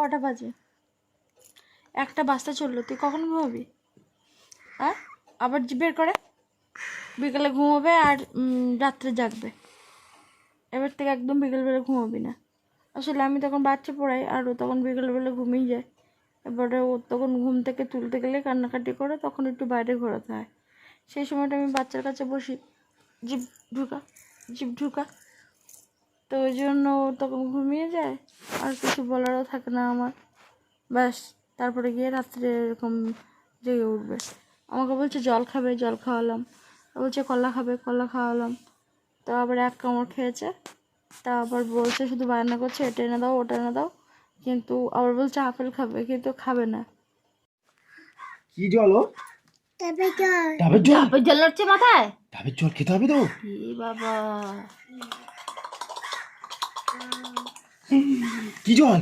কটা বাজে? একটা বাজতে চলল, তুই কখন ঘুমাবি? হ্যাঁ? আবার বের করে। বিকেলে ঘুমাবে আর রাত্রে জাগবে। এবার থেকে একদম বিকেলবেলা ঘুমাবি না। আসলে আমি তখন বাচ্চা পড়াই, আর ও তখন বিকেলবেলা ঘুমিয়ে যায়। এবারে ও তখন ঘুম থেকে তুলতে গেলে কান্নাকাটি করে, তখন একটু বাইরে ঘোরাতে হয়। সেই সময়টা আমি বাচ্চার কাছে বসি জিপ ঢুকা জিপ ঢুকা। তো ওই জন্য ও তখন ঘুমিয়ে যায়। আর কিছু বলারও থাকে না আমার। ব্যাস তারপরে গিয়ে রাত্রে এরকম জেগে উঠবে। আমাকে বলছে জল খাবে জল খাওয়ালাম। বলছে কলা খাবে কলা খাওয়ালাম। তো আবার এক কামড় খেয়েছে। তা আবার বলছে শুধু বায়না করছে এটা এনে দাও ওটা এনে দাও। কিন্তু আবার বলছে আপেল খাবে। কিন্তু খাবে না। কি জল ও? ডাবের জল। ডাবের জল? হচ্ছে মাথায়? ডাবের জল খেতে হবে তো? এ বাবা। কি জল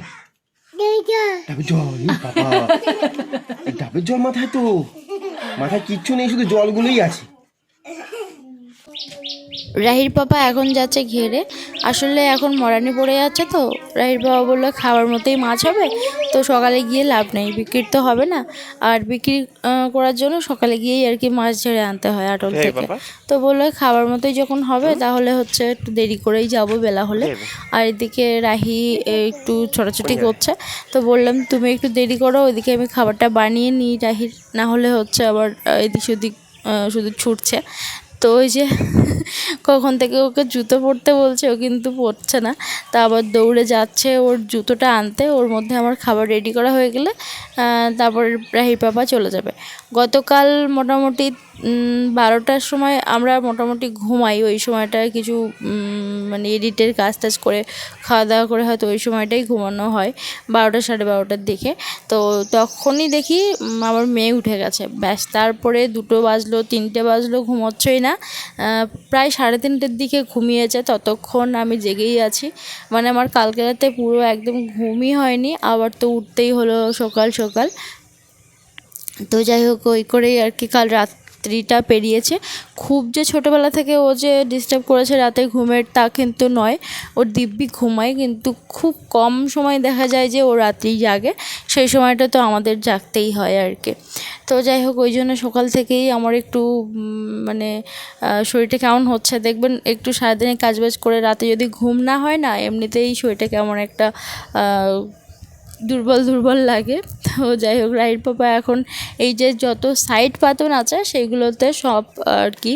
ডাবের জল বাবা। ডাবের জল মাথায় তো মাথায় কিচ্ছু নেই শুধু জলগুলোই আছে। রাহির পাপা এখন যাচ্ছে ঘেরে। আসলে এখন মরানি পড়ে যাচ্ছে তো রাহির বাবা বলল খাওয়ার মতোই মাছ হবে। তো সকালে গিয়ে লাভ নেই বিক্রির তো হবে না। আর বিক্রি করার জন্য সকালে গিয়েই আর কি মাছ ঝেড়ে আনতে হয় আটল থেকে। তো বলল খাবার মতোই যখন হবে তাহলে হচ্ছে একটু দেরি করেই যাব বেলা হলে। আর এদিকে রাহি একটু ছোটাছুটি করছে। তো বললাম তুমি একটু দেরি করো ওইদিকে আমি খাবারটা বানিয়ে নিই রাহির। না হলে হচ্ছে আবার এদিক সেদিক শুধু ছুটছে। তো ওই যে কখন থেকে ওকে জুতো পরতে বলছে, ও কিন্তু পরছে না। তা আবার দৌড়ে যাচ্ছে ওর জুতোটা আনতে, ওর মধ্যে আমার খাবার রেডি করা হয়ে গেলে তারপর রাহির পাপা চলে যাবে। গতকাল মোটামুটি বারোটার সময় আমরা মোটামুটি ঘুমাই, ওই সময়টায় কিছু মানে এডিটের কাজ টাজ করে খাওয়া দাওয়া করে হয়তো ওই সময়টাই ঘুমানো হয়, বারোটা সাড়ে বারোটার দিকে। তো তখনই দেখি আমার মেয়ে উঠে গেছে। ব্যাস, তারপরে দুটো বাজলো, তিনটে বাজলো, ঘুমোচ্ছই না। প্রায় সাড়ে তিনটের দিকে ঘুমিয়েছে, ততক্ষণ আমি জেগেই আছি। মানে আমার কালকে রাতে পুরো একদম ঘুমই হয়নি, আবার তো উঠতেই হলো সকাল সকাল। তো যাই হোক, ওই করেই আর কি কাল রাত্রিটা পেরিয়েছে। খুব যে ছোটোবেলা থেকে ও যে ডিস্টার্ব করেছে রাতে ঘুমের তা কিন্তু নয়। ওর দিব্যি ঘুমায় কিন্তু খুব কম সময় দেখা যায় যে ও রাত্রি জাগে। সেই সময়টা তো আমাদের জাগতেই হয় আর কি। তো যাই হোক, ওই জন্য সকাল থেকেই আমার একটু মানে শরীরটা কেমন হচ্ছে দেখবেন। একটু সারাদিনে কাজবাজ করে রাতে যদি ঘুম না হয় না, এমনিতেই শরীরটা কেমন একটা দুর্বল দুর্বল লাগে। তো যাই হোক রাইট পাপা এখন এই যে যত সাইড পাতন আছে সেইগুলোতে সব আর কি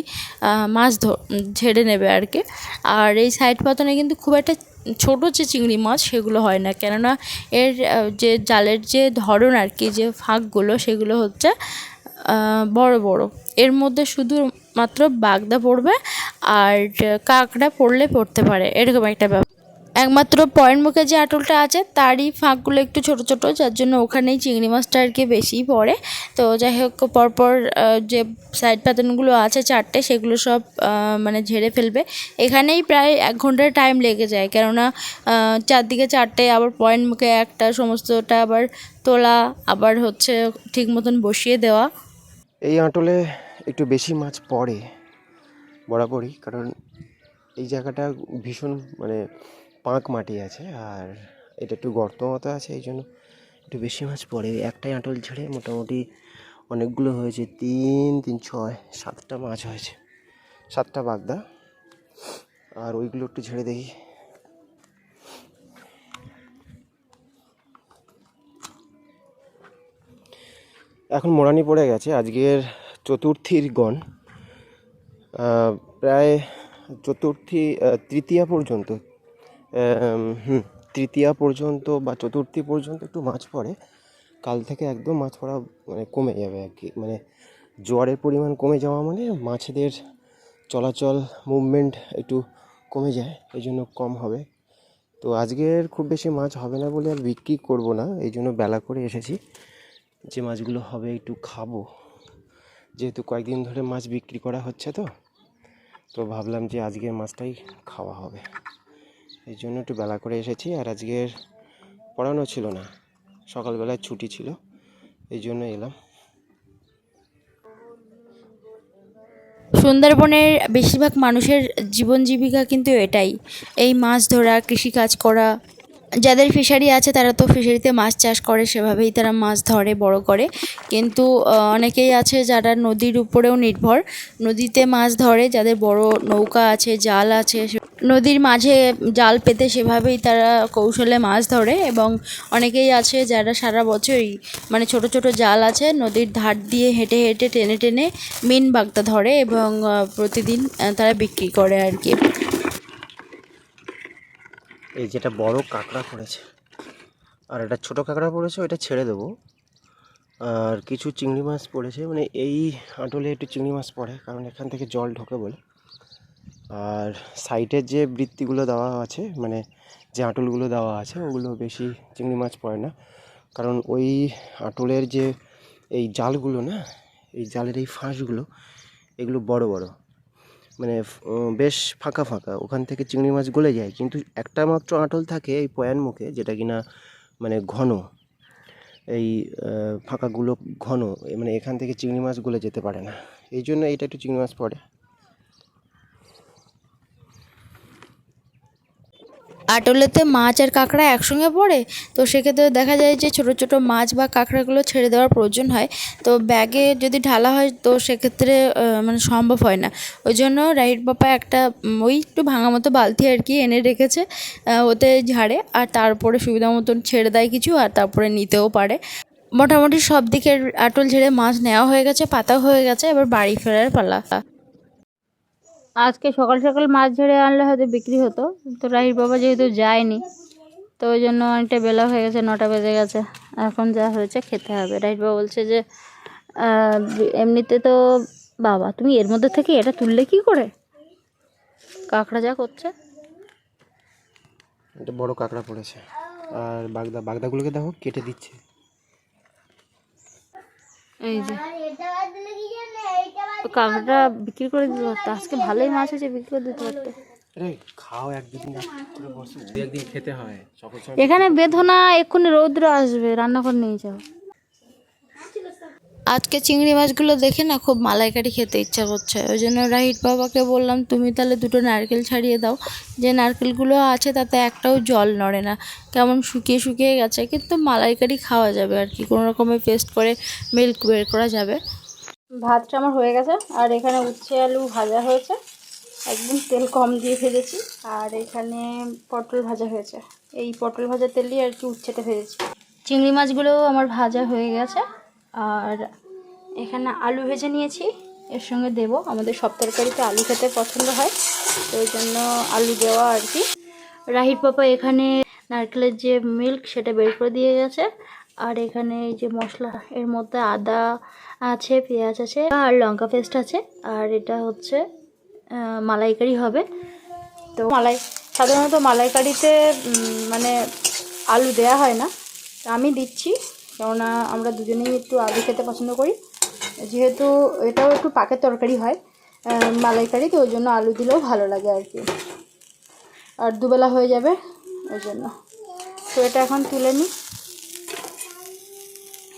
মাছ ধ, ঝেড়ে নেবে আর কি। আর এই সাইড পাতনে কিন্তু খুব একটা ছোটো যে চিংড়ি মাছ, সেগুলো হয় না। কেননা এর যে জালের যে ধরন আর কি, যে ফাঁকগুলো, সেগুলো হচ্ছে বড় বড়। এর মধ্যে শুধু মাত্র বাগদা পড়বে আর কাঁকড়া পড়লে পড়তে পারে। এরকম একটা ব্যাপার। একমাত্র পয়েন্ট মুখে যে আটলটা আছে, তারই ফাঁকগুলো একটু ছোট ছোট, যার জন্য ওখানেই চিংড়ি মাছটা আর কি বেশিই পড়ে। তো যাই হোক, পরপর যে সাইড প্যাটার্নগুলো আছে চারটে, সেগুলো সব মানে ঝেড়ে ফেলবে। এখানেই প্রায় এক ঘণ্টার টাইম লেগে যায়। কেননা চারদিকে চারটে, আবার পয়েন্ট মুখে একটা, সমস্তটা আবার তোলা, আবার হচ্ছে ঠিক মতন বসিয়ে দেওয়া। এই আটলে একটু বেশি মাছ পড়ে, বরাবরই। কারণ এই জায়গাটা ভীষণ মানে পাঁক মাটি আছে আর এটা একটু গর্ত মতো আছে, এই জন্য একটু বেশি মাছ পড়ে। একটাই আঁটল ছেড়ে মোটামুটি অনেকগুলো হয়েছে, তিন তিন, ছয়, সাতটা মাছ হয়েছে, সাতটা বাগদা। আর ওইগুলো একটু ছেড়ে দেখি। এখন মোড়ানি পড়ে গেছে, আজকের চতুর্থীর গণ। প্রায় চতুর্থী তৃতীয়া পর্যন্ত তৃতীয়া পর্যন্ত বা চতুর্থী পর্যন্ত একটু মাছ পড়ে। কাল থেকে একদম মাছ পড়া মানে কমে যাবে আর কি। মানে জোয়ারের পরিমাণ কমে যাওয়া মানে মাছেদের চলাচল মুভমেন্ট একটু কমে যায় এই জন্য কম হবে। তো আজকের খুব বেশি মাছ হবে না বলে আর বিক্রি করব না এই জন্য বেলা করে এসেছি। যে মাছগুলো হবে একটু খাব। যেহেতু কয়েকদিন ধরে মাছ বিক্রি করা হচ্ছে তো তো ভাবলাম যে আজকের মাছটাই খাওয়া হবে। এই জন্য একটু বেলা করে এসেছি আর আজকের পড়ানো ছিল না। সকালবেলায় ছুটি ছিল, এই জন্য এলাম। সুন্দরবনের বেশিরভাগ মানুষের জীবন জীবিকা কিন্তু এটাই। এই মাছ ধরা, কৃষিকাজ করা যাদের ফিশারি আছে তারা তো ফিশারিতে মাছ চাষ করে, সেভাবেই তারা মাছ ধরে, বড় করে। কিন্তু অনেকেই আছে যারা নদীর উপরেও নির্ভর। নদীতে মাছ ধরে, যাদের বড় নৌকা আছে, জাল আছে নদীর মাঝে জাল পেতে সেভাবেই তারা কৌশলে মাছ ধরে। এবং অনেকেই আছে যারা সারা বছরই মানে ছোট ছোট জাল আছে, নদীর ধার দিয়ে হেঁটে হেঁটে, টেনে টেনে, মিন বাগদা ধরে এবং প্রতিদিন তারা বিক্রি করে আর কি। এই যেটা বড় কাঁকড়া পড়েছে। আর একটা ছোট কাঁকড়া পড়েছে, ওইটা ছেড়ে দেবো। আর কিছু চিংড়ি মাছ পড়েছে মানে এই আটলে একটু চিংড়ি মাছ পড়ে, কারণ এখান থেকে জল ঢোকে বলে। আর সাইডের যে বৃত্তিগুলো দেওয়া আছে মানে যে আটলগুলো দেওয়া আছে, ওগুলো বেশি চিংড়ি মাছ পড়ে না। কারণ ওই আটলের যে এই জালগুলো না, এই জালের এই ফাঁসগুলো, এগুলো বড় বড়। মানে বেশ ফাঁকা ফাঁকা। ওখান থেকে চিংড়ি মাছ গলে যায়। কিন্তু একটা মাত্র আঁটল থাকে এই পয়ান মুখে, যেটা কি না মানে ঘন। এই ফাঁকাগুলো ঘন। মানে এখান থেকে চিংড়ি মাছ গলে যেতে পারে না। এই জন্য এটা একটু চিংড়ি মাছ পড়ে। আটলেতে মাছ আর কাঁকড়া একসঙ্গে পড়ে, তো সেক্ষেত্রে দেখা যায় যে ছোট ছোট মাছ বা কাঁকড়াগুলো ছেড়ে দেওয়ার প্রয়োজন হয়। তো ব্যাগে যদি ঢালা হয়, তো সেক্ষেত্রে মানে সম্ভব হয় না। ওই জন্য রাইট পাপা একটা ওই একটু ভাঙা মতো বালতি আর কি এনে রেখেছে ওতে ঝাড়ে, আর তারপরে সুবিধা মতন ছেড়ে দেয় কিছু, আর তারপরে নিতেও পারে। মোটামুটি সব দিকের আটল ঝেড়ে মাছ নেওয়া হয়ে গেছে পাতা হয়ে গেছে, এবার বাড়ি ফেরার পালা। আজকে সকাল সকাল মাছ ধরে আনলে হয়তো বিক্রি হতো। তো রাহির বাবা যেহেতু যায়নি তো ওই জন্য অনেকটা বেলা হয়ে গেছে নটা বেজে গেছে। এখন যা হয়েছে খেতে হবে। রাহির বাবা বলছে যে এমনিতে তো বাবা তুমি এর মধ্যে থেকে এটা তুললে কি করে? কাঁকড়া যা করছে। এটা বড় কাঁকড়া পড়েছে। আর বাগদা বাগদাগুলোকে দেখো কেটে দিচ্ছে। এই যে। তো কাঁকড়াটা বিক্রি করে দিতে পারতো আজকে ভালোই মাছ হয়েছে বিক্রি করে দিতে পারতো। আরে খাও একদিন করে বসো। একদিন খেতে হয়। সকল এখানে বেদনা এক্ষুনি রৌদ্র আসবে রান্নাঘর নিয়ে যাও। আজকে চিংড়ি মাছগুলো দেখে না খুব মালাইকারি খেতে ইচ্ছা করছে। ওই জন্য রাহিট বাবাকে বললাম তুমি তাহলে দুটো নারকেল ছাড়িয়ে দাও। যে নারকেলগুলো আছে তাতে একটাও জল নড়ে না। কেমন শুকিয়ে শুকিয়ে গেছে কিন্তু মালাইকারি খাওয়া যাবে আর কি। কোনো রকমের পেস্ট করে মিল্ক বের করা যাবে। ভাতটা আমার হয়ে গেছে। আর এখানে উচ্ছে আলু ভাজা হয়েছে। একদম তেল কম দিয়ে ভেজেছি। আর এখানে পটল ভাজা হয়েছে। এই পটল ভাজা তেল দিয়ে আর কি উচ্ছেটা ভেজেছি। চিংড়ি মাছগুলোও আমার ভাজা হয়ে গেছে। আর এখানে আলু ভেজে নিয়েছি। এর সঙ্গে দেবো। আমাদের সব তরকারিতে আলু খেতে পছন্দ হয়। তো ওই জন্য আলু দেওয়া আর কি। রাহির পাপা এখানে নারকেলের যে মিল্ক সেটা বের করে দিয়ে গেছে। আর এখানে এই যে মশলা, এর মধ্যে আদা আছে, পেঁয়াজ আছে আর লঙ্কা পেস্ট আছে। আর এটা হচ্ছে মালাইকারি হবে। তো মালাই, সাধারণত মালাইকারিতে মানে আলু দেয়া হয় না। আমি দিচ্ছি, কেননা আমরা দুজনেই একটু আলু খেতে পছন্দ করি। যেহেতু এটাও একটু পাকের তরকারি হয় মালাইকারি, তো ওই জন্য আলু দিলেও ভালো লাগে আর কি। আর দুবেলা হয়ে যাবে, ওই জন্য। তো এটা এখন তুলে নিই।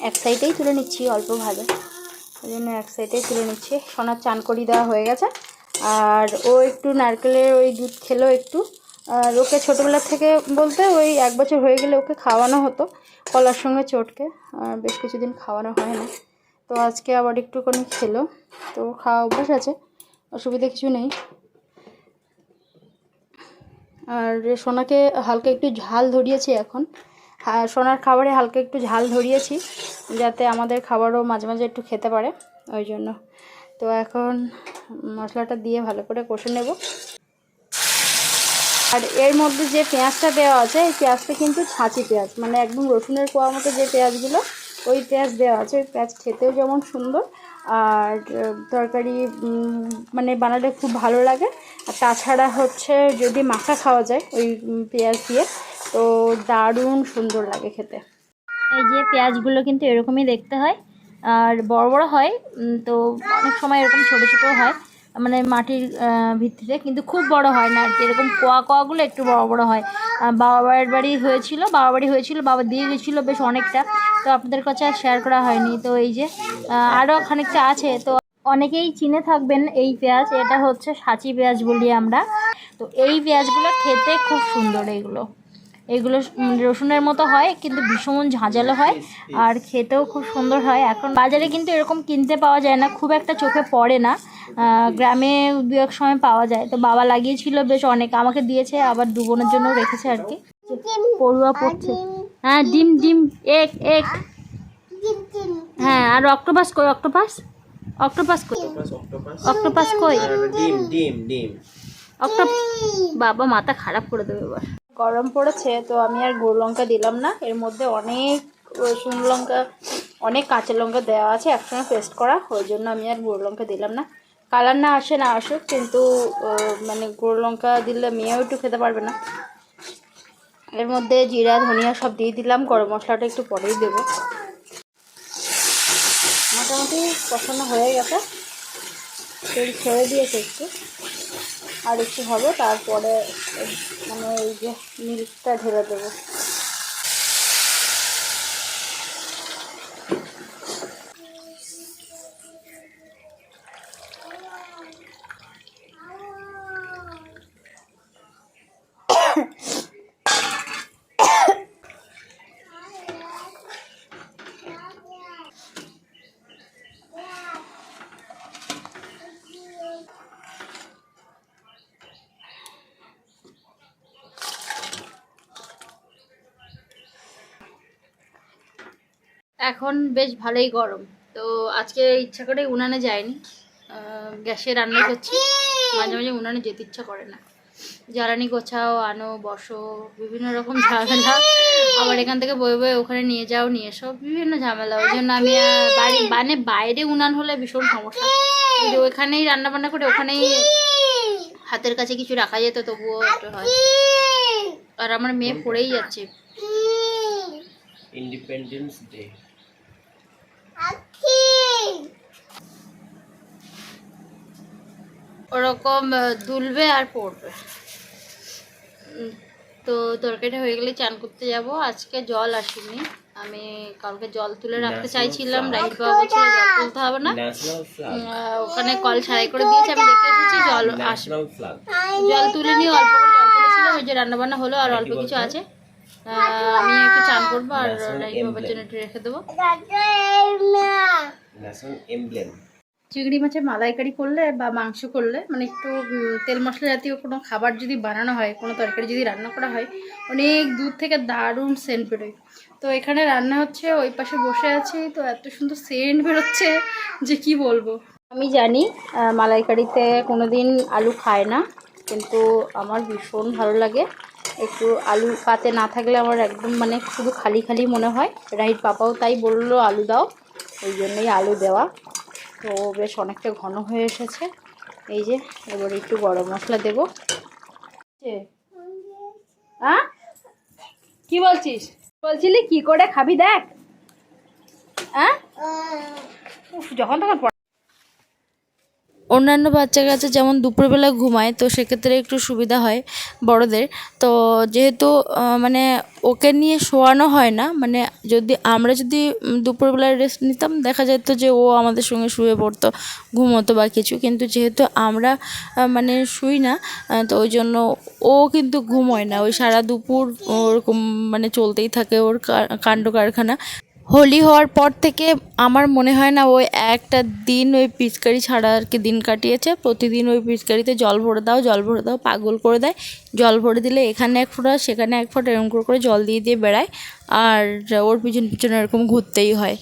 এক সাইডেই তুলে নিচ্ছি, অল্প ওই জন্য এক সাইডেই তুলে নিচ্ছি। সোনার চান করি দেওয়া হয়ে গেছে। আর ও একটু নারকেলের ওই দুধ খেলো একটু। আর ওকে ছোটোবেলা থেকে বলতে ওই এক বছর হয়ে গেলে ওকে খাওয়ানো হতো, কলার সঙ্গে চটকে। আর বেশ কিছুদিন খাওয়ানো হয় না। তো আজকে আবার একটুখানি খেলো। তো খাওয়া অভ্যাস আছে, অসুবিধা কিছু নেই। আর সোনাকে হালকা একটু ঝাল ধরিয়েছি এখন। সোনার খাবারে হালকা একটু ঝাল ধরিয়েছি যাতে আমাদের খাবারও মাঝে মাঝে একটু খেতে পারে, ওই জন্য। তো এখন মশলাটা দিয়ে ভালো করে কষে নেব। আর এর মধ্যে যে পেঁয়াজটা দেওয়া আছে, এই পেঁয়াজটা কিন্তু ছাঁচি পেঁয়াজ মানে একদম রসুনের কোয়া মতো যে পেঁয়াজগুলো, ওই পেঁয়াজ দেওয়া আছে। ওই পেঁয়াজ খেতেও যেমন সুন্দর, আর তরকারি মানে বানালে খুব ভালো লাগে। আর তাছাড়া হচ্ছে যদি মাখা খাওয়া যায়, ওই পেঁয়াজ দিয়ে তো দারুণ সুন্দর লাগে খেতে। এই যে পেঁয়াজগুলো কিন্তু এরকমই দেখতে হয় আর বড় বড় হয় তো অনেক সময় এরকম ছোট ছোট হয় মানে মাটির ভিত্তিতে কিন্তু খুব বড় হয় না আর এরকম কোয়া কোয়াগুলো একটু বড় বড় হয়। আহ, বাবা বাড়ির বাড়ি হয়েছিল বাবা বাড়ি হয়েছিল বাবা দিয়ে গেছিল বেশ অনেকটা তো আপনাদের কাছে আর শেয়ার করা হয়নি তো এই যে আরও খানিকটা আছে তো অনেকেই চিনে থাকবেন এই পেঁয়াজ এটা হচ্ছে সাঁচি পেঁয়াজ বলি আমরা তো এই পেঁয়াজগুলো খেতে খুব সুন্দর এইগুলো এগুলো রসুনের মতো হয় কিন্তু ভীষণ ঝাঁঝালো হয় আর খেতেও খুব সুন্দর হয়। এখন বাজারে কিন্তু এরকম কিনতে পাওয়া যায় না খুব একটা চোখে পড়ে না। গ্রামে দু এক সময় পাওয়া যায়। তো বাবা লাগিয়েছিল বেশ অনেক আমাকে দিয়েছে আবার দু বোনের জন্য রেখেছে আর কি। পড়ুয়া পড়ছে। হ্যাঁ ডিম ডিম এক এক। হ্যাঁ আর অক্টোপাস কই অক্টোপাস? অক্টোপাস কই? অক্টোপাস কই? ডিম ডিম ডিম। অক্টো বাবা মাথা খারাপ করে দেবে এবার। গরম পড়েছে, তো আমি আর গুঁড়ো লঙ্কা দিলাম না। এর মধ্যে অনেক রসুন লঙ্কা, অনেক কাঁচা লঙ্কা দেওয়া আছে একসঙ্গে পেস্ট করা, ওই জন্য আমি আর গুঁড়ো লঙ্কা দিলাম না। কালার না আসে, না আসুক, কিন্তু মানে গুঁড়ো লঙ্কা দিলে মেয়েও একটু খেতে পারবে না। এর মধ্যে জিরা, ধনিয়া সব দিয়ে দিলাম, গরম মশলাটা একটু পরেই দেবো। মোটামুটি কষানো হয়ে গেছে। ছেড়ে দিয়েছে একটু। আর একটু হবে তারপরে মানে এই যে মিল্কটা ঢেলে দেবো। এখন বেশ ভালোই গরম। তো আজকে ইচ্ছা করে উনানে যায়নি গ্যাসে রান্না করছি। মাঝে মাঝে উনানে যেতে ইচ্ছা করে না। জ্বালানি গোছাও, আনো, বসো, বিভিন্ন রকম ঝামেলা। আবার এখান থেকে বয়ে বয়ে ওখানে নিয়ে যাও, নিয়ে এসো, বিভিন্ন ঝামেলা। ওই জন্য আমি বাড়ি মানে বাইরে উনান হলে ভীষণ সমস্যা। যদি ওখানেই রান্না বান্না করে, ওখানেই হাতের কাছে কিছু রাখা যেত, তবুও একটু হয়। আর আমার মেয়ে পড়েই যাচ্ছে। ইন্ডিপেন্ডেন্স ডে ওরকম দুলবে আর পড়বে। তো তরকারিটা হয়ে গেলে চান করতে যাব। আজকে জল আসেনি। আমি কালকে জল তুলে রাখতে চাইছিলাম। রাহিত বাবা বলছিল জল তুলতে হবে না। ওখানে কল ছাড়াই করে দিয়েছে। আমি দেখে এসেছি জল আসবে। জল তুলে নিয়ে অল্প করে জল তুলেছিলাম। ওই যে রান্না বান্না হলো আর অল্প কিছু আছে। আমি একটু চান করব আর রাহিত বাবার জন্য একটু রেখে দেবো। চিংড়ি মাছের মালাইকারি করলে বা মাংস করলে মানে একটু তেল মশলা জাতীয় কোনো খাবার যদি বানানো হয় কোনো তরকারি যদি রান্না করা হয় অনেক দূর থেকে দারুণ সেন্ট বেরোয়। তো এখানে রান্না হচ্ছে ওই পাশে বসে আছি তো এত সুন্দর সেন্ট বেরোচ্ছে যে কি বলব। আমি জানি মালাইকারিতে কোনো দিন আলু খায় না কিন্তু আমার ভীষণ ভালো লাগে। একটু আলু পাতে না থাকলে আমার একদম মানে শুধু খালি খালি মনে হয়। রাইট পাপাও তাই বলল, আলু দাও। ওই জন্যই আলু দেওয়া। তো বেশ অনেকটা ঘন হয়ে এসেছে। এই যে, এবার একটু গরম মশলা দেবো। হ্যাঁ? কি বলছিস? বলছিলি কি করে খাবি দেখ। হ্যাঁ? যখন তখন অন্যান্য বাচ্চা কাচ্চা যেমন দুপুরবেলা ঘুমায়, তো সেক্ষেত্রে একটু সুবিধা হয় বড়দের। তো যেহেতু মানে ওকে নিয়ে শোয়ানো হয় না মানে যদি আমরা যদি দুপুরবেলায় রেস্ট নিতাম, দেখা যেত যে ও আমাদের সঙ্গে শুয়ে পড়তো, ঘুমোতো বা কিছু। কিন্তু যেহেতু আমরা মানে শুই না তো ওই জন্য ও কিন্তু ঘুমোয় না। ওই সারা দুপুর ওরকম মানে চলতেই থাকে ওর কাণ্ড কারখানা। হোলি হওয়ার পর থেকে আমার মনে হয় না ওই একটা দিন ওই পিচকারি ছাড়া আর কি দিন কাটিয়েছে। প্রতিদিন ওই পিচকারিতে জল ভরে দাও, জল ভরে দাও, পাগল করে দেয়। জল ভরে দিলে এখানে এক ফোঁটা, সেখানে এক ফোঁটা এরকম করে করে জল দিয়ে দিয়ে বেড়ায়। আর ওর পিছন পিছনে এরকম ঘুরতেই হয়।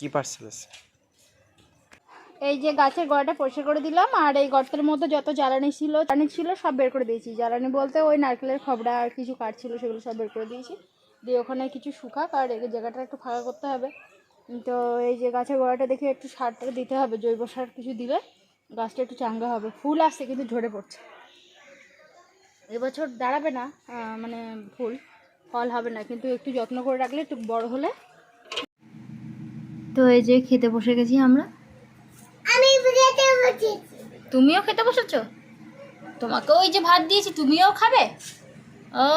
কি পার্সেল এসছে? এই যে গাছের গোড়াটা পরিষ্কার করে দিলাম, আর এই গর্তের মধ্যে যত জ্বালানি ছিল জ্বালানি ছিল, সব বের করে দিয়েছি। জ্বালানি বলতে ওই নারকেলের খবরা আর কিছু কাঠ ছিল, সেগুলো সব বের করে দিয়েছি। দিয়ে ওখানে কিছু শুকাক, আর এই জায়গাটা একটু ফাঁকা করতে হবে। তো এই যে গাছের গোড়াটা দেখে একটু সারটা দিতে হবে, জৈব সার কিছু দিলে গাছটা একটু চাঙ্গা হবে। ফুল আসছে, কিন্তু ঝরে পড়ছে। এবছর দাঁড়াবে না মানে ফুল, ফল হবে না, কিন্তু একটু যত্ন করে রাখলে একটু বড় হলে। তো এই যে খেতে বসে গেছি আমরা। তুমিও খেতে বসেছো? তোমাকে ওই যে ভাত দিয়েছি তুমিও খাবে? ও।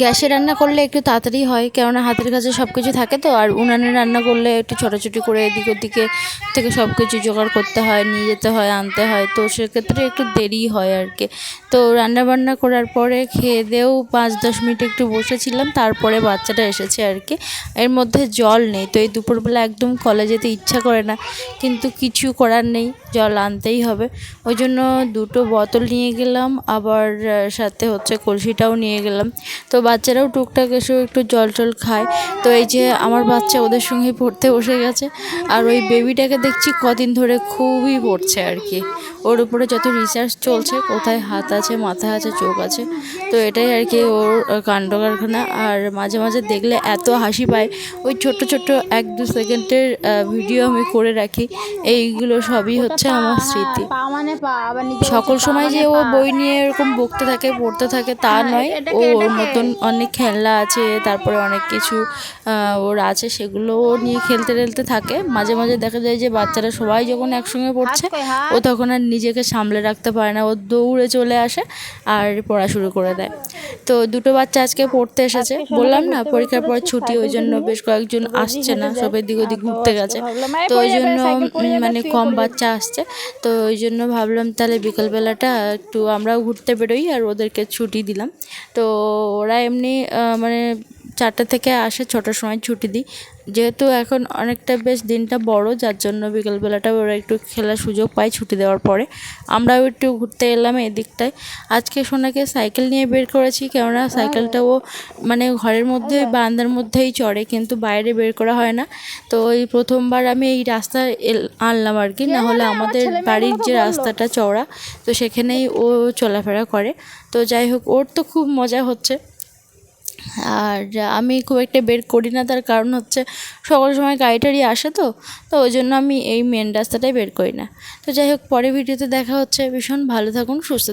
গ্যাসে রান্না করলে একটু তাড়াতাড়ি হয়, কেননা হাতের কাছে সব কিছু থাকে তো, আর উনানে রান্না করলে একটু ছোটাছুটি করে এদিক ওদিকে থেকে সব কিছু জোগাড় করতে হয়, নিয়ে যেতে হয়, আনতে হয়, তো সেক্ষেত্রে একটু দেরি হয় আর কি তো রান্না বান্না করার পরে খেয়ে দেও পাঁচ দশ মিনিট একটু বসেছিলাম, তারপরে বাচ্চাটা এসেছে আর কি এর মধ্যে জল নেই, তো এই দুপুরবেলা একদম কলে যেতে ইচ্ছা করে না, কিন্তু কিছু করার নেই। জল আনতেই হবে। ওই জন্য দুটো বোতল নিয়ে গেলাম, আবার সাথে হচ্ছে কলসিটাও নিয়ে গেলাম। তো বাচ্চারাও টুকটাক এসেও একটু জল টল খায়। তো এই যে আমার বাচ্চা ওদের সঙ্গে পড়তে বসে গেছে, আর ওই বেবিটাকে দেখছি কদিন ধরে খুবই পড়ছে আর কি। ওর উপরে যত রিসার্চ চলছে, কোথায় হাত আছে, মাথা আছে, চোখ আছে, তো এটাই আর কি ওর কাণ্ড কারখানা আর মাঝে মাঝে দেখলে এত হাসি পায়। ওই ছোট্ট ছোট্ট এক দু সেকেন্ডের ভিডিও আমি করে রাখি। এইগুলো সবই হচ্ছে আমার স্মৃতি। মানে সকল সময় যে মানে ও বই নিয়ে এরকম বকতে থাকে পড়তে থাকে তা হ্যাঁ, নয়। ও ওর মতন অনেক খেলনা আছে তারপরে অনেক কিছু ওর আছে সেগুলো ও নিয়ে খেলতে টেলতে থাকে। মাঝে মাঝে দেখা যায় যে বাচ্চারা সবাই যখন একসঙ্গে পড়ছে ও তখন আর নিজেকে সামলে রাখতে পারে না। ও দৌড়ে চলে আসে আর পড়া শুরু করে দেয়। তো দুটো বাচ্চা আজকে পড়তে এসেছে। বললাম না পরীক্ষার পর ছুটি ওই জন্য বেশ কয়েকজন আসছে না হেঁটে সব যায়। এদিক ওদিক ঘুরতে গেছে। তো ওই জন্য মানে কম বাচ্চা আসছে। তো ওই জন্য ভাবলাম তাহলে বিকালবেলাটা একটু আমরাও ঘুরতে বেরোই আর ওদেরকে ছুটি দিলাম। তো ওরা এমনি মানে চারটে থেকে আসে, ছটার সময় ছুটি দিই। যেহেতু এখন অনেকটা বেশ দিনটা বড়, যার জন্য বিকালবেলাটা ওরা একটু খেলার সুযোগ পায় ছুটি দেওয়ার পরে। আমরাও একটু ঘুরতে এলাম এদিকটায়। আজকে সোনাকে সাইকেল নিয়ে বের করেছি, কেননা সাইকেলটা ও মানে ঘরের মধ্যে, বারান্দার মধ্যেই চড়ে, কিন্তু বাইরে বের করা হয় না। তো এই প্রথমবার আমি এই রাস্তা আনলাম আর কি না হলে আমাদের বাড়ির যে রাস্তাটা চওড়া, তো সেখানেই ও চলাফেরা করে। তো যাই হোক, ওর তো খুব মজা হচ্ছে। আর আমি খুব একটা বের করি না, তার কারণ হচ্ছে সকল সময় গাড়িটারি আসে তো তো ওই জন্য আমি এই মেন রাস্তাটাই বের করি না। তো যাই হোক পরে ভিডিওতে দেখা হচ্ছে। ভীষণ ভালো থাকুন, সুস্থ